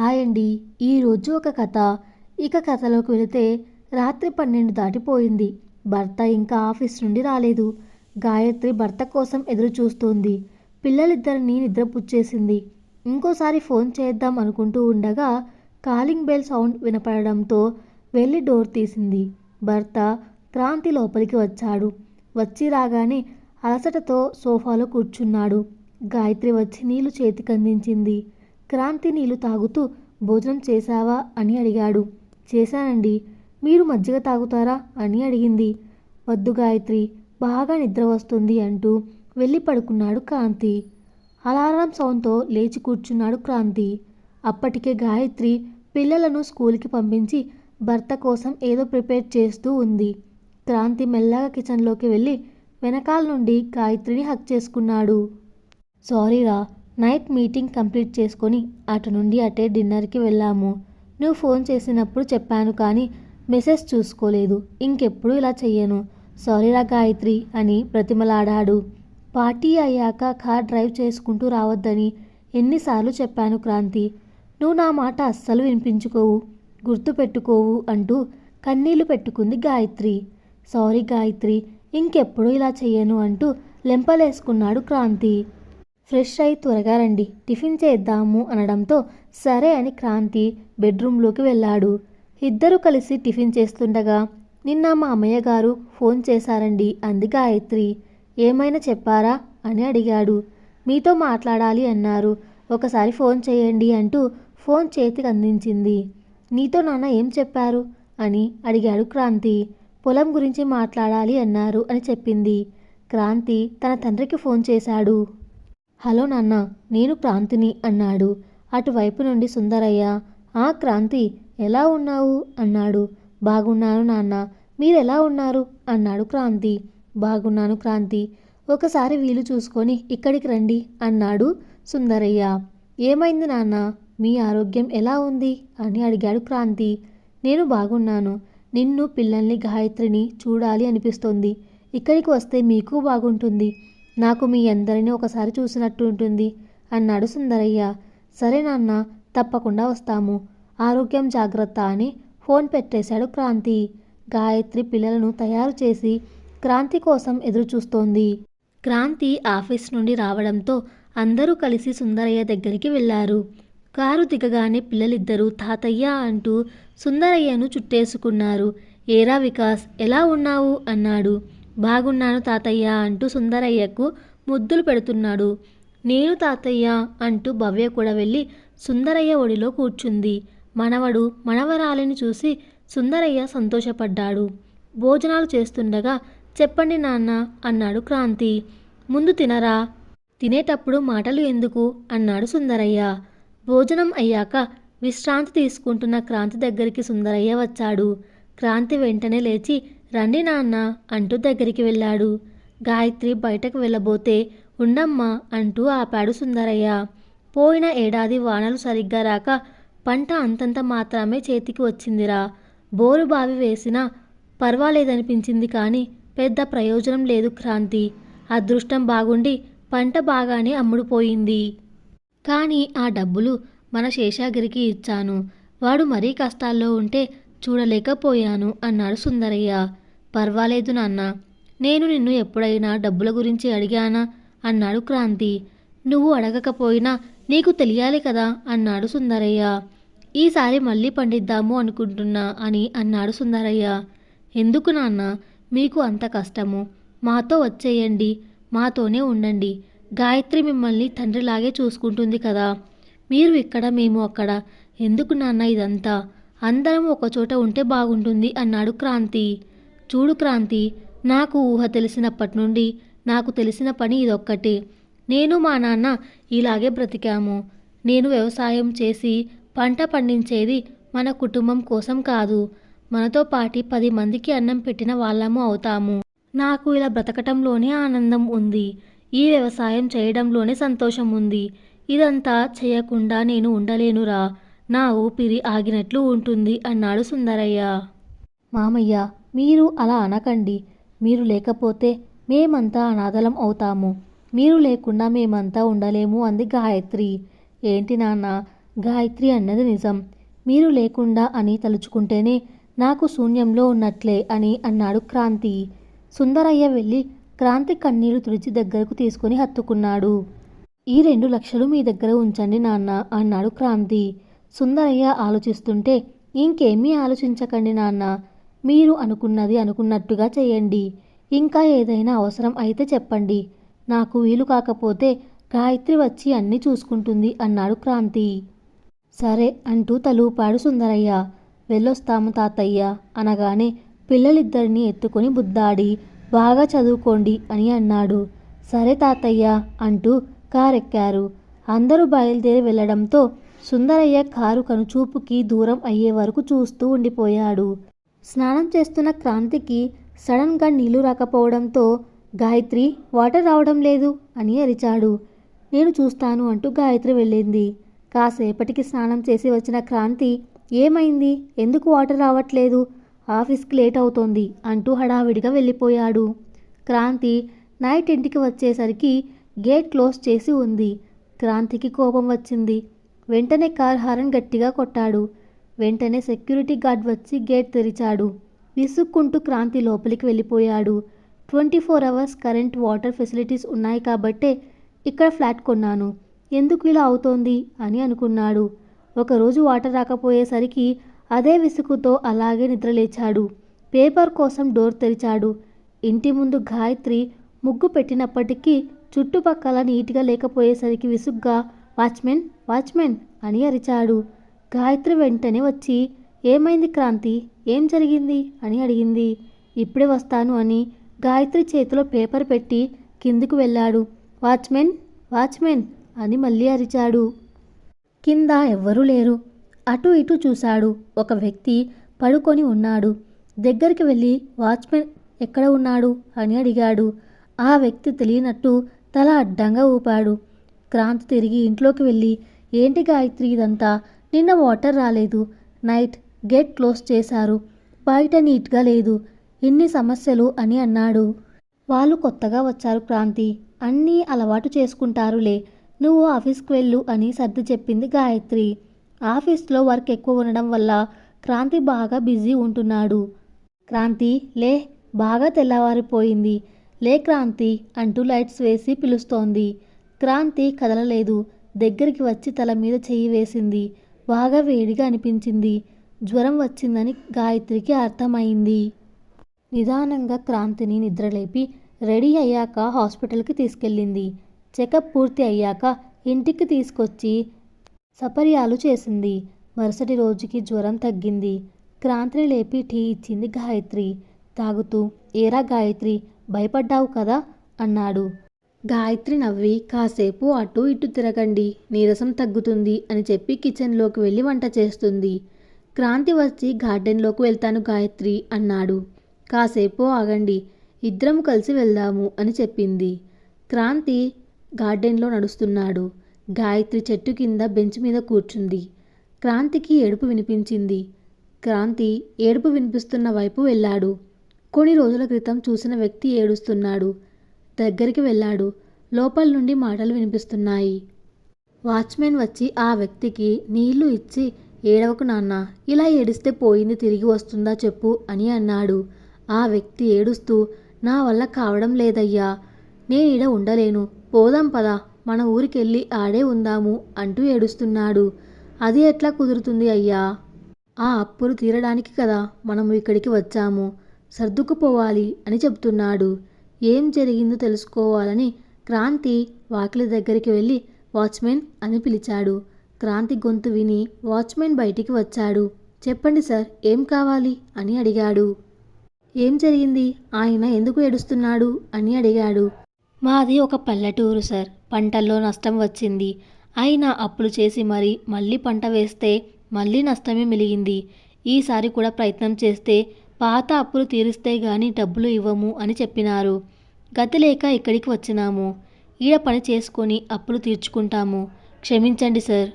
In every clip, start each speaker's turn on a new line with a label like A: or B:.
A: Hi అండి ఈరోజు ఒక కథ. ఇక కథలోకి వెళితే రాత్రి పన్నెండు దాటిపోయింది. భర్త ఇంకా ఆఫీస్ నుండి రాలేదు. గాయత్రి భర్త కోసం ఎదురు చూస్తోంది పిల్లలిద్దరిని నిద్రపుచ్చేసింది. ఇంకోసారి ఫోన్ చేద్దాం అనుకుంటూ ఉండగా కాలింగ్ బెల్ సౌండ్ వినపడడంతో వెళ్ళి డోర్ తీసింది. భర్త క్రాంతి లోపలికి వచ్చాడు. వచ్చి రాగానే అలసటతో సోఫాలో కూర్చున్నాడు. గాయత్రి వచ్చి నీళ్ళు చేతికందించింది క్రాంతి నీళ్ళు తాగుతూ భోజనం చేశావా? అని అడిగాడు. చేశానండి. మీరు మజ్జిగ తాగుతారా? అని అడిగింది. వద్దు గాయత్రి బాగా నిద్ర వస్తుంది అంటూ వెళ్ళి పడుకున్నాడు క్రాంతి. అలారం సౌండ్తో లేచి కూర్చున్నాడు క్రాంతి. అప్పటికే గాయత్రి పిల్లలను స్కూల్కి పంపించి భర్త కోసం ఏదో ప్రిపేర్ చేస్తూ ఉంది. క్రాంతి మెల్లగా కిచెన్లోకి వెళ్ళి వెనకాల నుండి గాయత్రిని హక్ చేసుకున్నాడు. సారీరా నైట్ మీటింగ్ కంప్లీట్ చేసుకొని అటు నుండి అటే డిన్నర్కి వెళ్ళాము. నువ్వు ఫోన్ చేసినప్పుడు చెప్పాను కానీ మెసేజ్ చూసుకోలేదు. ఇంకెప్పుడు ఇలా చెయ్యను. సారీరా గాయత్రి అని ప్రతిమలాడాడు. పార్టీ అయ్యాక కార్ డ్రైవ్ చేసుకుంటూ రావద్దని ఎన్నిసార్లు చెప్పాను క్రాంతి. నువ్వు నా మాట అస్సలు వినిపించుకోవు గుర్తు పెట్టుకోవు అంటూ కన్నీళ్ళు పెట్టుకుంది గాయత్రి. సారీ గాయత్రి ఇంకెప్పుడు ఇలా చెయ్యను అంటూ లెంపలేసుకున్నాడు క్రాంతి. ఫ్రెష్ అయి త్వరగా రండి. టిఫిన్ చేద్దాము అనడంతో సరే అని క్రాంతి బెడ్రూమ్లోకి వెళ్ళాడు. ఇద్దరు కలిసి టిఫిన్ చేస్తుండగా నిన్న మా అమ్మయ్య గారు ఫోన్ చేశారండి అంది గాయత్రి. ఏమైనా చెప్పారా? అని అడిగాడు. మీతో మాట్లాడాలి అన్నారు. ఒకసారి ఫోన్ చేయండి అంటూ ఫోన్ చేతికి అందించింది. నీతో నాన్న ఏం చెప్పారు? అని అడిగాడు క్రాంతి. పొలం గురించి మాట్లాడాలి అన్నారు అని చెప్పింది. క్రాంతి తన తండ్రికి ఫోన్ చేశాడు. హలో నాన్న నేను క్రాంతిని అన్నాడు. అటువైపు నుండి సుందరయ్య ఆ క్రాంతి ఎలా ఉన్నావు? అన్నాడు. బాగున్నాను నాన్న మీరెలా ఉన్నారు? అన్నాడు క్రాంతి. బాగున్నాను క్రాంతి. ఒకసారి వీలు చూసుకొని ఇక్కడికి రండి అన్నాడు సుందరయ్య. ఏమైంది నాన్న? మీ ఆరోగ్యం ఎలా ఉంది? అని అడిగాడు క్రాంతి. నేను బాగున్నాను. నిన్ను పిల్లల్ని గాయత్రిని చూడాలి అనిపిస్తోంది. ఇక్కడికి వస్తే మీకు బాగుంటుంది. నాకు మీ అందరినీ ఒకసారి చూసినట్టు ఉంటుంది. అన్నాడు సుందరయ్య. సరే నాన్న తప్పకుండా వస్తాము. ఆరోగ్యం జాగ్రత్త అని ఫోన్ పెట్టేశాడు క్రాంతి. గాయత్రి పిల్లలను తయారు చేసి క్రాంతి కోసం ఎదురు చూస్తోంది క్రాంతి ఆఫీస్ నుండి రావడంతో అందరూ కలిసి సుందరయ్య దగ్గరికి వెళ్ళారు. కారు దిగగానే పిల్లలిద్దరూ తాతయ్య అంటూ సుందరయ్యను చుట్టేసుకున్నారు. ఏరా వికాస్ ఎలా ఉన్నావు? అన్నాడు. బాగున్నాను తాతయ్య అంటూ సుందరయ్యకు ముద్దులు పెడుతున్నాడు. నేను తాతయ్య అంటూ భవ్య కూడా వెళ్ళి సుందరయ్య ఒడిలో కూర్చుంది. మనవడు మనవరాలిని చూసి సుందరయ్య సంతోషపడ్డాడు. భోజనాలు చేస్తుండగా చెప్పండి నాన్న అన్నాడు క్రాంతి. ముందు తినరా? తినేటప్పుడు మాటలు ఎందుకు? అన్నాడు సుందరయ్య. భోజనం అయ్యాక విశ్రాంతి తీసుకుంటున్న క్రాంతి దగ్గరికి సుందరయ్య వచ్చాడు. క్రాంతి వెంటనే లేచి రండి నాన్న అంటూ దగ్గరికి వెళ్ళాడు. గాయత్రి బయటకు వెళ్ళబోతే ఉండమ్మా అంటూ ఆపాడు సుందరయ్య. పోయిన ఏడాది వానలు సరిగ్గా రాక పంట అంతంత మాత్రమే చేతికి వచ్చిందిరా. బోరు బావి వేసినా పర్వాలేదనిపించింది కానీ పెద్ద ప్రయోజనం లేదు క్రాంతి. అదృష్టం బాగుండి పంట బాగానే అమ్ముడుపోయింది. కానీ ఆ డబ్బులు మన శేషాగిరికి ఇచ్చాను. వాడు మరీ కష్టాల్లో ఉంటే చూడలేకపోయాను అన్నాడు సుందరయ్య. పర్వాలేదు నాన్న నేను నిన్ను ఎప్పుడైనా డబ్బుల గురించి అడిగానా? అన్నాడు క్రాంతి. నువ్వు అడగకపోయినా నీకు తెలియాలి కదా? అన్నాడు సుందరయ్య. ఈసారి మళ్ళీ పండిద్దాము అనుకుంటున్నా అని అన్నాడు సుందరయ్య. ఎందుకు నాన్న? మీకు అంత కష్టము. మాతో వచ్చేయండి. మాతోనే ఉండండి. గాయత్రి మిమ్మల్ని తండ్రిలాగే చూసుకుంటుంది కదా. మీరు ఇక్కడ మేము అక్కడ. ఎందుకు నాన్న ఇదంతా? అందరం ఒకచోట ఉంటే బాగుంటుంది అన్నాడు క్రాంతి. చూడు క్రాంతి నాకు ఊహ తెలిసినప్పటి నుండి నాకు తెలిసిన పని ఇదొక్కటే. నేను మా నాన్న ఇలాగే బ్రతికాము. నేను వ్యవసాయం చేసి పంట పండించేది మన కుటుంబం కోసం కాదు. మనతో పాటి పది మందికి అన్నం పెట్టిన వాళ్ళము అవుతాము. నాకు ఇలా బ్రతకటంలోనే ఆనందం ఉంది. ఈ వ్యవసాయం చేయడంలోనే సంతోషం ఉంది. ఇదంతా చేయకుండా నేను ఉండలేనురా. నా ఊపిరి ఆగినట్లు ఉంటుంది అన్నాడు సుందరయ్య. మామయ్య మీరు అలా అనకండి. మీరు లేకపోతే మేమంతా అనాథలం అవుతాము. మీరు లేకుండా మేమంతా ఉండలేము అంది గాయత్రి. ఏంటి నాన్న? గాయత్రి అన్నది నిజం. మీరు లేకుండా అని తలుచుకుంటేనే నాకు శూన్యంలో ఉన్నట్లే అని అన్నాడు క్రాంతి. సుందరయ్య వెళ్ళి క్రాంతి కన్నీరు తుడిచి దగ్గరకు తీసుకుని హత్తుకున్నాడు. ఈ రెండు లక్షలు మీ దగ్గర ఉంచండి నాన్న అన్నాడు క్రాంతి. సుందరయ్య ఆలోచిస్తుంటే ఇంకేమీ ఆలోచించకండి నాన్న. మీరు అనుకున్నది అనుకున్నట్టుగా చేయండి. ఇంకా ఏదైనా అవసరం అయితే చెప్పండి. నాకు వీలు కాకపోతే గాయత్రి వచ్చి అన్నీ చూసుకుంటుంది అన్నాడు క్రాంతి. సరే అంటూ తలూపాడు సుందరయ్య. వెళ్ళొస్తాము తాతయ్య అనగానే పిల్లలిద్దరినీ ఎత్తుకొని బుద్దాడి బాగా చదువుకోండి అని అన్నాడు. సరే తాతయ్య అంటూ కారెక్కారు. అందరూ బయలుదేరి వెళ్ళడంతో సుందరయ్య కారు కనుచూపుకి దూరం అయ్యే వరకు చూస్తూ ఉండిపోయాడు. స్నానం చేస్తున్న క్రాంతికి సడన్గా నీళ్ళు రాకపోవడంతో గాయత్రి వాటర్ రావడం లేదు అని అరిచాడు. నేను చూస్తాను అంటూ గాయత్రి వెళ్ళింది. కాసేపటికి స్నానం చేసి వచ్చిన క్రాంతి ఏమైంది? ఎందుకు వాటర్ రావట్లేదు? ఆఫీస్కి లేట్ అవుతోంది అంటూ హడావిడిగా వెళ్ళిపోయాడు. క్రాంతి నైట్ ఇంటికి వచ్చేసరికి గేట్ క్లోజ్ చేసి ఉంది. క్రాంతికి కోపం వచ్చింది. వెంటనే కార్ హారన్ గట్టిగా కొట్టాడు. వెంటనే సెక్యూరిటీ గార్డ్ వచ్చి గేట్ తెరిచాడు. విసుక్కుంటూ క్రాంతి లోపలికి వెళ్ళిపోయాడు. Twenty four hours current water facilities ఉన్నాయి కాబట్టే ఇక్కడ ఫ్లాట్ కొన్నాను. ఎందుకు ఇలా అవుతోంది? అని అనుకున్నాడు. ఒకరోజు వాటర్ రాకపోయేసరికి అదే విసుగుతో అలాగే నిద్రలేచాడు. పేపర్ కోసం డోర్ తెరిచాడు. ఇంటి ముందు గాయత్రి ముగ్గు పెట్టినప్పటికీ చుట్టుపక్కల నీట్గా లేకపోయేసరికి విసుగ్గా వాచ్మెన్ వాచ్మెన్ అని అరిచాడు. గాయత్రి వెంటనే వచ్చి ఏమైంది క్రాంతి? ఏం జరిగింది? అని అడిగింది. ఇప్పుడే వస్తాను అని గాయత్రి చేతిలో పేపర్ పెట్టి కిందికి వెళ్ళాడు. వాచ్మెన్ వాచ్మెన్ అని మళ్ళీ అరిచాడు. కింద ఎవ్వరూ లేరు. అటు ఇటు చూశాడు. ఒక వ్యక్తి పడుకొని ఉన్నాడు. దగ్గరికి వెళ్ళి వాచ్మెన్ ఎక్కడ ఉన్నాడు? అని అడిగాడు. ఆ వ్యక్తి తెలియనట్టు తల అడ్డంగా ఊపాడు. క్రాంతి తిరిగి ఇంట్లోకి వెళ్ళి ఏంటి గాయత్రి ఇదంతా? నిన్న వాటర్ రాలేదు. నైట్ గేట్ క్లోజ్ చేశారు. బయట నీట్గా లేదు. ఇన్ని సమస్యలు అని అన్నాడు. వాళ్ళు కొత్తగా వచ్చారు క్రాంతి. అన్నీ అలవాటు చేసుకుంటారులే. నువ్వు ఆఫీస్కి వెళ్ళు అని సర్ది చెప్పింది గాయత్రి. ఆఫీస్లో వర్క్ ఎక్కువ ఉండడం వల్ల క్రాంతి బాగా బిజీ ఉంటున్నాడు. క్రాంతి లే బాగా తెల్లవారిపోయింది. లే క్రాంతి అంటూ లైట్స్ వేసి పిలుస్తోంది. క్రాంతి కదలలేదు. దగ్గరికి వచ్చి తల మీద చెయ్యి వేసింది. బాగా వేడిగా అనిపించింది. జ్వరం వచ్చిందని గాయత్రికి అర్థమైంది. నిదానంగా క్రాంతిని నిద్రలేపి రెడీ అయ్యాక హాస్పిటల్కి తీసుకెళ్ళింది. చెకప్ పూర్తి అయ్యాక ఇంటికి తీసుకొచ్చి సపర్యాలు చేసింది. మరుసటి రోజుకి జ్వరం తగ్గింది. క్రాంతిని లేపి టీ ఇచ్చింది గాయత్రి. తాగుతూ ఏరా గాయత్రి భయపడ్డావు కదా అన్నాడు. గాయత్రి నవ్వి కాసేపు అటు ఇటు తిరగండి నీరసం తగ్గుతుంది అని చెప్పి కిచెన్లోకి వెళ్ళి వంట చేస్తుంది. క్రాంతి వచ్చి గార్డెన్లోకి వెళ్తాను గాయత్రి అన్నాడు. కాసేపు ఆగండి ఇద్దరం కలిసి వెళ్దాము అని చెప్పింది. క్రాంతి గార్డెన్లో నడుస్తున్నాడు. గాయత్రి చెట్టు కింద బెంచ్ మీద కూర్చుంది. క్రాంతికి ఏడుపు వినిపించింది. క్రాంతి ఏడుపు వినిపిస్తున్న వైపు వెళ్ళాడు. కొన్ని రోజుల క్రితం చూసిన వ్యక్తి ఏడుస్తున్నాడు. దగ్గరికి వెళ్ళాడు. లోపల నుండి మాటలు వినిపిస్తున్నాయి. వాచ్మెన్ వచ్చి ఆ వ్యక్తికి నీళ్ళు ఇచ్చి ఏడవకు నాన్న ఇలా ఏడిస్తే పోయింది తిరిగి వస్తుందా చెప్పు అని అన్నాడు. ఆ వ్యక్తి ఏడుస్తూ నా వల్ల కావడం లేదయ్యా నేను ఈడ ఉండలేను. పోదాం పదా మన ఊరికెళ్ళి ఆడే ఉందాము అంటూ ఏడుస్తున్నాడు. అది ఎట్లా కుదురుతుంది అయ్యా? ఆ అప్పులు తీరడానికి కదా మనము ఇక్కడికి వచ్చాము. సర్దుకుపోవాలి అని చెప్తున్నాడు. ఏం జరిగిందో తెలుసుకోవాలని క్రాంతి వాకిలి దగ్గరికి వెళ్ళి వాచ్మెన్ అని పిలిచాడు. క్రాంతి గొంతు విని వాచ్మెన్ బయటికి వచ్చాడు. చెప్పండి సార్ ఏం కావాలి? అని అడిగాడు. ఏం జరిగింది? ఆయన ఎందుకు ఏడుస్తున్నాడు? అని అడిగాడు. మాది ఒక పల్లెటూరు సార్ పంటల్లో నష్టం వచ్చింది. అయినా అప్పులు చేసి మరి మళ్ళీ పంట వేస్తే మళ్ళీ నష్టమే మిలిగింది ఈసారి కూడా ప్రయత్నం చేస్తే పాత అప్పులు తీరిస్తే గాని డబ్బులు ఇవ్వము అని చెప్పినారు. గతి లేక ఇక్కడికి వచ్చినాము. ఈడ పని చేసుకొని అప్పులు తీర్చుకుంటాము. క్షమించండి సార్.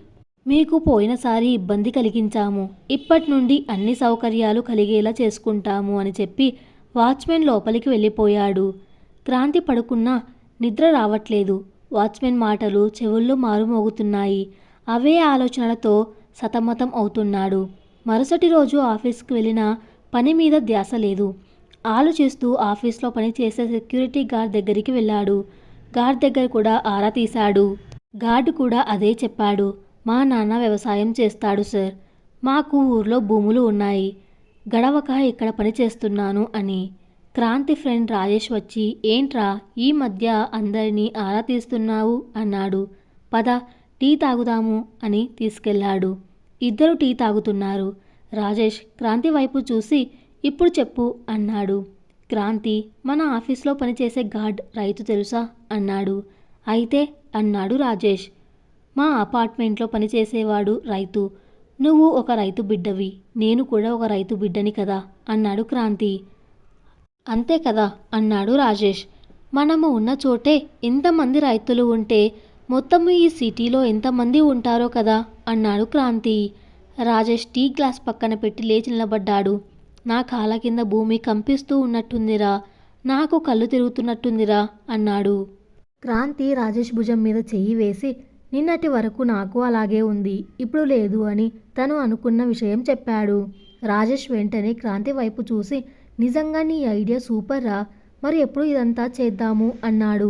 A: మీకు పోయినసారి ఇబ్బంది కలిగించాము. ఇప్పటి నుండి అన్ని సౌకర్యాలు కలిగేలా చేసుకుంటాము అని చెప్పి వాచ్మెన్ లోపలికి వెళ్ళిపోయాడు. క్రాంతి పడుకున్నా నిద్ర రావట్లేదు. వాచ్మెన్ మాటలు చెవుల్లో మారుమోగుతున్నాయి. అవే ఆలోచనలతో సతమతం అవుతున్నాడు. మరుసటి రోజు ఆఫీస్కి వెళ్ళిన పని మీద ధ్యాస లేదు. ఆలోచిస్తూ ఆఫీస్లో పనిచేసే సెక్యూరిటీ గార్డ్ దగ్గరికి వెళ్ళాడు. గార్డ్ దగ్గర కూడా ఆరా తీశాడు. గార్డు కూడా అదే చెప్పాడు. మా నాన్న వ్యవసాయం చేస్తాడు సార్. మాకు ఊర్లో భూములు ఉన్నాయి. గడవక ఇక్కడ పని చేస్తున్నాను అని. క్రాంతి ఫ్రెండ్ రాజేష్ వచ్చి ఏంట్రా ఈ మధ్య అందరినీ ఆరా తీస్తున్నావు? అన్నాడు. పద టీ తాగుదాము అని తీసుకెళ్ళాడు. ఇద్దరు టీ తాగుతున్నారు. రాజేష్ క్రాంతి వైపు చూసి ఇప్పుడు చెప్పు అన్నాడు. క్రాంతి మన ఆఫీస్లో పనిచేసే గార్డ్ రైతు తెలుసా? అన్నాడు. అయితే అన్నాడు రాజేష్. మా అపార్ట్మెంట్లో పనిచేసేవాడు రైతు. నువ్వు ఒక రైతు బిడ్డవి. నేను కూడా ఒక రైతు బిడ్డని కదా? అన్నాడు క్రాంతి. అంతే కదా అన్నాడు రాజేష్. మనము ఉన్న చోటే ఎంతమంది రైతులు ఉంటే మొత్తం ఈ సిటీలో ఎంతమంది ఉంటారో కదా? అన్నాడు క్రాంతి. రాజేష్ టీ గ్లాస్ పక్కన పెట్టి లేచి నిలబడ్డాడు. నా కాళ్ళ కింద భూమి కంపిస్తూ ఉన్నట్టుందిరా. నాకు కళ్ళు తిరుగుతున్నట్టుందిరా అన్నాడు. క్రాంతి రాజేష్ భుజం మీద చెయ్యి వేసి నిన్నటి వరకు నాకు అలాగే ఉంది ఇప్పుడు లేదు అని తను అనుకున్న విషయం చెప్పాడు. రాజేష్ వెంటనే క్రాంతి వైపు చూసి నిజంగా నీ ఐడియా సూపర్ రా మరి ఎప్పుడు ఇదంతా చేద్దాము అన్నాడు.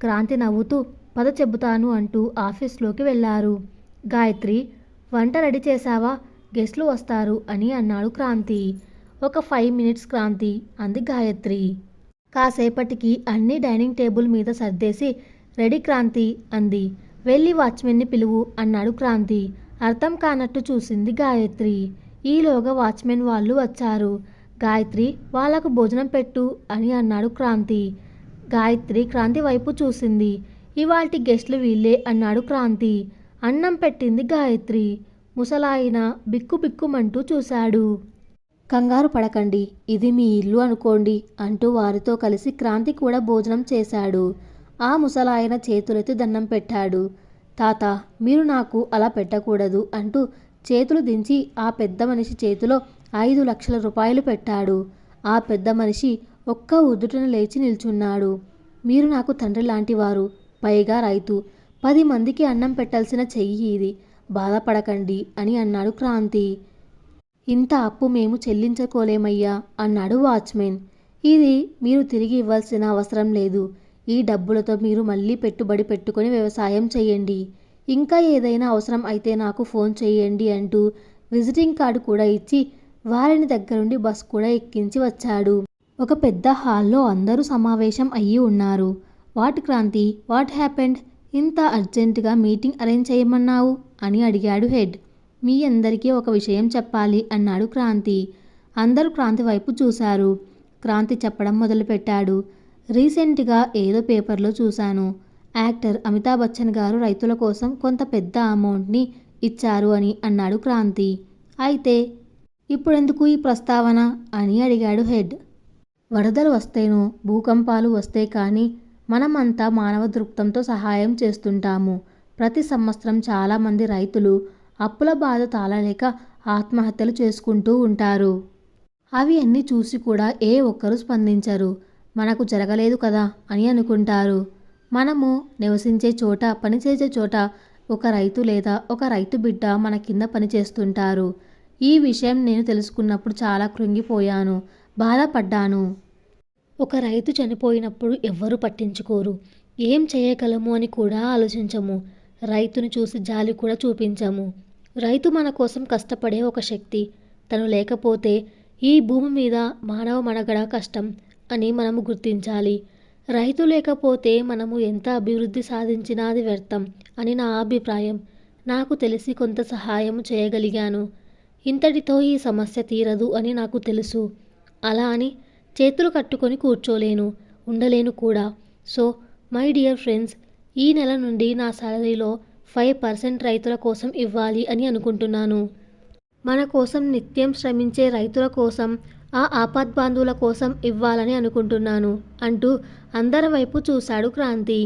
A: క్రాంతి నవ్వుతూ పద చెబుతాను అంటూ ఆఫీస్లోకి వెళ్ళారు. గాయత్రి వంట రెడీ చేశావా? గెస్ట్లు వస్తారు అని అన్నాడు క్రాంతి. ఒక ఫైవ్ మినిట్స్ క్రాంతి అంది గాయత్రి. కాసేపటికి అన్ని డైనింగ్ టేబుల్ మీద సర్దేసి రెడీ క్రాంతి అంది. వెళ్ళి వాచ్మెన్ని పిలువు అన్నాడు క్రాంతి. అర్థం కానట్టు చూసింది గాయత్రి. ఈలోగా వాచ్మెన్ వాళ్ళు వచ్చారు. గాయత్రి వాళ్ళకు భోజనం పెట్టు అని అన్నాడు క్రాంతి. గాయత్రి క్రాంతి వైపు చూసింది. ఇవాల్టి గెస్ట్లు వీళ్ళే అన్నాడు క్రాంతి. అన్నం పెట్టింది గాయత్రి. ముసలాయన బిక్కు బిక్కుమంటూ చూశాడు. కంగారు పడకండి ఇది మీ ఇల్లు అనుకోండి అంటూ వారితో కలిసి క్రాంతి కూడా భోజనం చేశాడు. ఆ ముసలాయన చేతులెత్తి దండం పెట్టాడు. తాత మీరు నాకు అలా పెట్టకూడదు అంటూ చేతులు దించి ఆ పెద్ద మనిషి చేతిలో ఐదు లక్షల రూపాయలు పెట్టాడు. ఆ పెద్ద మనిషి ఒక్క ఉదుటను లేచి నిల్చున్నాడు. మీరు నాకు తండ్రి లాంటివారు పైగా రైతు పది మందికి అన్నం పెట్టాల్సిన చెయ్యి ఇది. బాధపడకండి అని అన్నాడు క్రాంతి. ఇంత అప్పు మేము చెల్లించుకోలేమయ్యా అన్నాడు వాచ్మెన్. ఇది మీరు తిరిగి ఇవ్వాల్సిన అవసరం లేదు. ఈ డబ్బులతో మీరు మళ్ళీ పెట్టుబడి పెట్టుకొని వ్యవసాయం చేయండి. ఇంకా ఏదైనా అవసరం అయితే నాకు ఫోన్ చేయండి అంటూ విజిటింగ్ కార్డు కూడా ఇచ్చి వారిని దగ్గరుండి బస్ కూడా ఎక్కించి వచ్చాడు. ఒక పెద్ద హాల్లో అందరూ సమావేశం అయ్యి ఉన్నారు. వాట్ క్రాంతి? What happened? ఇంత అర్జెంటుగా మీటింగ్ అరేంజ్ చేయమన్నావు? అని అడిగాడు హెడ్. మీ అందరికీ ఒక విషయం చెప్పాలి అన్నాడు క్రాంతి. అందరూ క్రాంతి వైపు చూశారు. క్రాంతి చెప్పడం మొదలుపెట్టాడు. రీసెంట్గా ఏదో పేపర్లో చూశాను. యాక్టర్ అమితాబ్ బచ్చన్ గారు రైతుల కోసం కొంత పెద్ద అమౌంట్ని ఇచ్చారు అని అన్నాడు క్రాంతి. అయితే ఇప్పుడెందుకు ఈ ప్రస్తావన? అని అడిగాడు హెడ్. వరదలు వస్తేనో భూకంపాలు వస్తే కానీ మనమంతా మానవ దృక్తంతో సహాయం చేస్తుంటాము. ప్రతి సంవత్సరం చాలామంది రైతులు అప్పుల బాధ తాళలేక ఆత్మహత్యలు చేసుకుంటూ ఉంటారు. అవి అన్నీ చూసి కూడా ఏ ఒక్కరూ స్పందించరు. మనకు జరగలేదు కదా అని అనుకుంటారు. మనము నివసించే చోట పనిచేసే చోట ఒక రైతు లేదా ఒక రైతు బిడ్డ మన కింద పనిచేస్తుంటారు ఈ విషయం నేను తెలుసుకున్నప్పుడు చాలా కృంగిపోయాను బాధపడ్డాను. ఒక రైతు చనిపోయినప్పుడు ఎవ్వరూ పట్టించుకోరు. ఏం చేయగలము అని కూడా ఆలోచించము. రైతును చూసి జాలి కూడా చూపించము. రైతు మన కోసం కష్టపడే ఒక శక్తి. తను లేకపోతే ఈ భూమి మీద మానవ మనగడ కష్టం అని మనము గుర్తించాలి. రైతు లేకపోతే మనము ఎంత అభివృద్ధి సాధించినా అది వ్యర్థం అని నా అభిప్రాయం. నాకు తెలిసి కొంత సహాయం చేయగలిగాను. ఇంతటితో ఈ సమస్య తీరదు అని నాకు తెలుసు. అలా అని చేతులు కట్టుకొని కూర్చోలేను ఉండలేను కూడా. సో మై డియర్ ఫ్రెండ్స్ ఈ నెల నుండి నా సాలరీలో ఫైవ్ పర్సెంట్ రైతుల కోసం ఇవ్వాలి అని అనుకుంటున్నాను. మన కోసం నిత్యం శ్రమించే రైతుల కోసం ఆ ఆపద్బాంధువుల కోసం ఇవ్వాలని అనుకుంటున్నాను అంటూ అందరి వైపు చూశాడు క్రాంతి.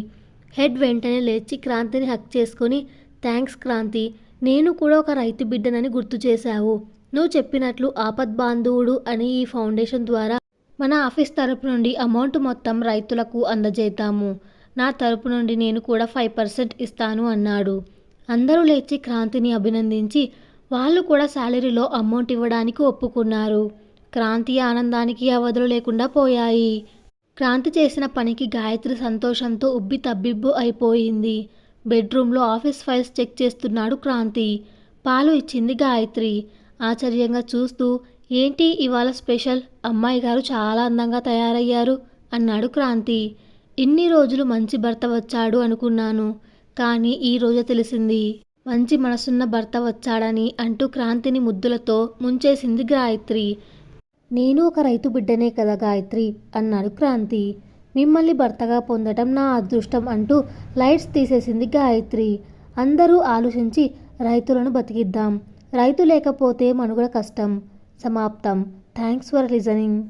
A: హెడ్ వెంటనే లేచి క్రాంతిని హక్ చేసుకొని థ్యాంక్స్ క్రాంతి నేను కూడా ఒక రైతు బిడ్డనని గుర్తు చేశావు. నువ్వు చెప్పినట్లు ఆపద్బాంధువుడు అని ఈ ఫౌండేషన్ ద్వారా మన ఆఫీస్ తరపు నుండి అమౌంట్ మొత్తం రైతులకు అందజేద్దాము. నా తరపు నుండి నేను కూడా ఫైవ్ పర్సెంట్ ఇస్తాను అన్నాడు. అందరూ లేచి క్రాంతిని అభినందించి వాళ్ళు కూడా శాలరీలో అమౌంట్ ఇవ్వడానికి ఒప్పుకున్నారు. క్రాంతి ఆనందానికి అవధులు లేకుండా పోయాయి. క్రాంతి చేసిన పనికి గాయత్రి సంతోషంతో ఉబ్బి తబ్బిబ్బు అయిపోయింది. బెడ్రూమ్లో ఆఫీస్ ఫైల్స్ చెక్ చేస్తున్నాడు క్రాంతి. పాలు ఇచ్చింది గాయత్రి. ఆశ్చర్యంగా చూస్తూ ఏంటి ఇవాళ స్పెషల్? అమ్మాయి గారు చాలా అందంగా తయారయ్యారు అన్నాడు క్రాంతి. ఇన్ని రోజులు మంచి భర్త వచ్చాడు అనుకున్నాను కానీ ఈ రోజు తెలిసింది. మంచి మనసున్న భర్త వచ్చాడని అంటూ క్రాంతిని ముద్దులతో ముంచేసింది గాయత్రి. నేను ఒక రైతు బిడ్డనే కదా గాయత్రి అన్నాడు క్రాంతి. మిమ్మల్ని భర్తగా పొందటం నా అదృష్టం అంటూ లైట్స్ తీసేసింది గాయత్రి. అందరూ ఆలోచించి రైతులను బతికిద్దాం. రైతు లేకపోతే మనుగడ కష్టం. సమాప్తం. Thanks for listening.